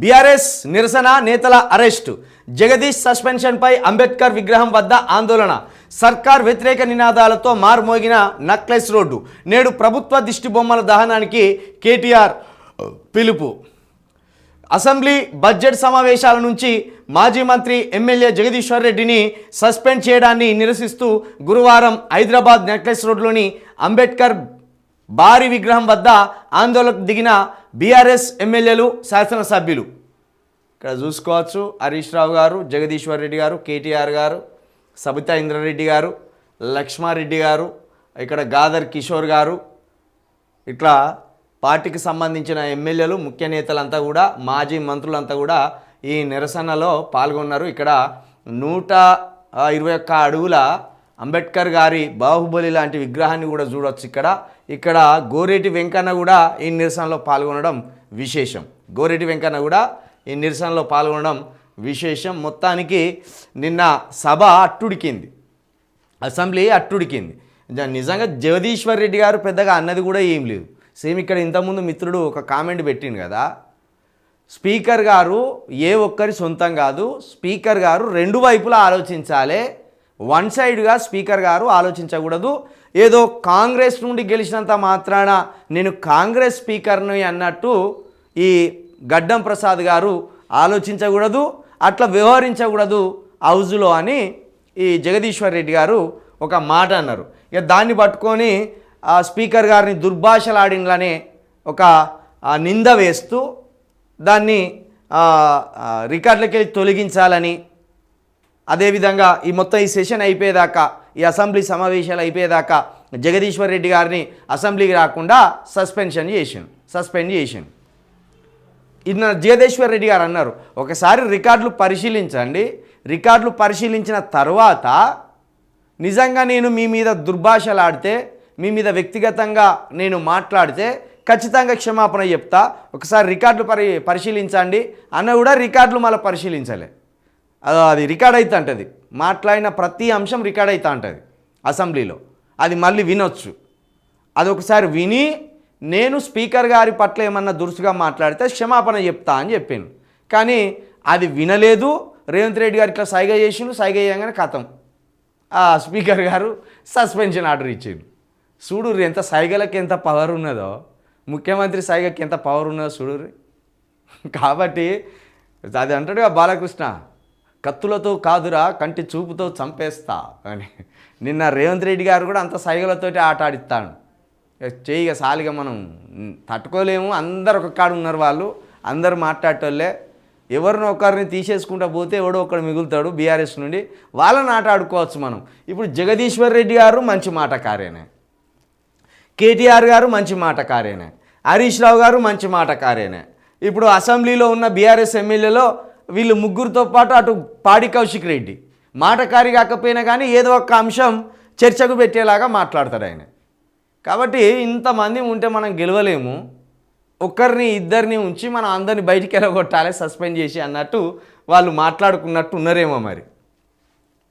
BRS నిరసన నేతల arrest. Jagadish సస్పెన్షన్పై Ambedkar విగ్రహం వద్ద ఆందోళన. సర్కార్ వ్యతిరేక నినాదాలతో మారుమోగిన నక్లెస్ రోడ్డు. నేడు ప్రభుత్వ దిష్టి బొమ్మల దహనానికి కేటీఆర్ పిలుపు. అసెంబ్లీ బడ్జెట్ సమావేశాల నుంచి మాజీ మంత్రి ఎమ్మెల్యే జగదీశ్వర్ రెడ్డిని సస్పెండ్ చేయడాన్ని నిరసిస్తూ గురువారం హైదరాబాద్ నెక్లెస్ రోడ్లోని అంబేద్కర్ భారీ విగ్రహం వద్ద ఆందోళనకు దిగిన బీఆర్ఎస్ ఎమ్మెల్యేలు శాసనసభ్యులు. ఇక్కడ చూసుకోవచ్చు హరీష్ రావు గారు జగదీశ్వర్ రెడ్డి గారు కేటీఆర్ గారు సబితా ఇంద్రారెడ్డి గారు లక్ష్మారెడ్డి గారు ఇక్కడ గాదర్ కిషోర్ గారు. ఇట్లా పార్టీకి సంబంధించిన ఎమ్మెల్యేలు ముఖ్య నేతలంతా కూడా మాజీ మంత్రులంతా కూడా ఈ నిరసనలో పాల్గొన్నారు. ఇక్కడ నూట ఇరవై ఒక్క అడుగుల అంబేద్కర్ గారి బాహుబలి లాంటి విగ్రహాన్ని కూడా చూడొచ్చు ఇక్కడ. ఇక్కడ గోరేటి వెంకన్న కూడా ఈ నిరసనలో పాల్గొనడం విశేషం. గోరేటి వెంకన్న కూడా ఈ నిరసనలో పాల్గొనడం విశేషం. మొత్తానికి నిన్న సభ అట్టుడికింది. అసెంబ్లీ అట్టుడికింది. నిజంగా జగదీశ్వర్ రెడ్డి గారు పెద్దగా అన్నది కూడా ఏం లేదు. సేమ్ ఇక్కడ ఇంతకుముందు మిత్రుడు ఒక కామెంట్ పెట్టిండు కదా. స్పీకర్ గారు ఏ ఒక్కరి సొంతం కాదు. స్పీకర్ గారు రెండు వైపులా ఆలోచించాలి. వన్ సైడ్గా స్పీకర్ గారు ఆలోచించకూడదు. ఏదో కాంగ్రెస్ నుండి గెలిచినంత మాత్రాన నేను కాంగ్రెస్ స్పీకర్ని అన్నట్టు ఈ గడ్డం ప్రసాద్ గారు ఆలోచించకూడదు అట్లా వ్యవహరించకూడదు హౌజులో అని ఈ జగదీశ్వర్ రెడ్డి గారు ఒక మాట అన్నారు. ఇక దాన్ని పట్టుకొని ఆ స్పీకర్ గారిని దుర్భాషలాడినలనే ఒక నింద వేస్తూ దాన్ని ఆ, రికార్డులకి తొలగించాలని అదేవిధంగా ఈ మొత్తం ఈ సెషన్ అయిపోయేదాకా ఈ అసెంబ్లీ సమావేశాలు అయిపోయేదాకా జగదీశ్వర్ రెడ్డి గారిని అసెంబ్లీకి రాకుండా సస్పెన్షన్ చేసిండు సస్పెండ్ చేసిండు. ఇది జగదీశ్వర్ రెడ్డి గారు అన్నారు ఒకసారి రికార్డులు పరిశీలించండి. రికార్డులు పరిశీలించిన తర్వాత నిజంగా నేను మీ మీద దుర్భాషలాడితే మీ మీద వ్యక్తిగతంగా నేను మాట్లాడితే ఖచ్చితంగా క్షమాపణ చెప్తా. ఒకసారి రికార్డులు పరి పరిశీలించండి. అన్న కూడా రికార్డులు మళ్ళీ పరిశీలించలే. అది రికార్డ్ అవుతా ఉంటుంది మాట్లాడిన ప్రతి అంశం రికార్డ్ అవుతా ఉంటుంది అసెంబ్లీలో. అది మళ్ళీ వినొచ్చు. అది ఒకసారి విని నేను స్పీకర్ గారి పట్ల ఏమన్నా దురుసుగా మాట్లాడితే క్షమాపణ చెప్తా అని చెప్పాను కానీ అది వినలేదు. రేవంత్ రెడ్డి గారు ఇట్లా సైగ చేసిండు సైగ చేయగానే కథం. ఆ స్పీకర్ గారు సస్పెన్షన్ ఆర్డర్ ఇచ్చిండు. చూడు ఎంత సైగలకు ఎంత పవర్ ఉన్నదో. ముఖ్యమంత్రి సైగకి ఎంత పవర్ ఉన్నదో చూడు కాబట్టి అది అంటాడుగా బాలకృష్ణ. కత్తులతో కాదురా కంటి చూపుతో చంపేస్తా అని. నిన్న రేవంత్ రెడ్డి గారు కూడా అంత సైగలతోటి ఆట ఆడిస్తాను చేయిగా సాలిగా మనం తట్టుకోలేము అందరు ఒక కాడు ఉన్నారు వాళ్ళు అందరు మాట్లాడటోళ్ళే. ఎవరినో ఒకరిని తీసేసుకుంటా పోతే ఎవడో ఒకడు మిగులుతాడు బీఆర్ఎస్ నుండి. వాళ్ళని ఆట ఆడుకోవచ్చు మనం. ఇప్పుడు జగదీశ్వర్ రెడ్డి గారు మంచి మాటకారేనే కేటీఆర్ గారు మంచి మాటకారేనే హరీష్ రావు గారు మంచి మాటకారేనే ఇప్పుడు అసెంబ్లీలో ఉన్న బీఆర్ఎస్ ఎమ్మెల్యేలో వీళ్ళు ముగ్గురితో పాటు అటు పాడి కౌశిక్ రెడ్డి. మాటకారి కాకపోయినా కానీ ఏదో ఒక అంశం చర్చకు పెట్టేలాగా మాట్లాడతాడు ఆయన. కాబట్టి ఇంతమంది ఉంటే మనం గెలవలేము. ఒక్కరిని ఇద్దరిని ఉంచి మనం అందరిని బయటికి వెళ్ళగొట్టాలి సస్పెండ్ చేసి అన్నట్టు వాళ్ళు మాట్లాడుకున్నట్టు ఉన్నారేమో మరి.